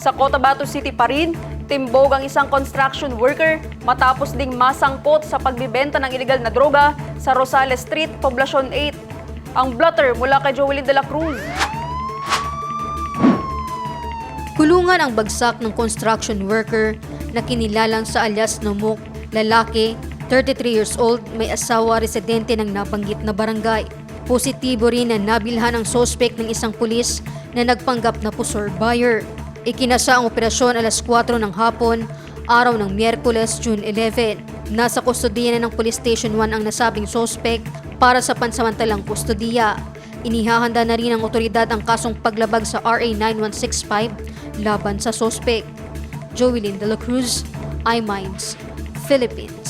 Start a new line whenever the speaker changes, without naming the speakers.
Sa Cotabato City pa rin, timbog ang isang construction worker matapos ding masangkot sa pagbibenta ng illegal na droga sa Rosales Street, Poblacion 8. Ang blotter mula kay Joelyn de la Cruz.
Kulungan ang bagsak ng construction worker na kinilalang sa alias Numuk, lalaki, 33 years old, may asawa residente ng nabanggit na barangay. Positibo rin na nabilhan ang sospek ng isang pulis na nagpanggap na pusor buyer. Ikinasa ang operasyon alas 4 ng hapon, araw ng Miyerkules, June 11. Nasa kustodiya na ng Police Station 1 ang nasabing sospek para sa pansamantalang kustodiya. Inihahanda na rin ng otoridad ang kasong paglabag sa RA 9165 laban sa sospek. Joelyn De Cruz, iMinds, Philippines.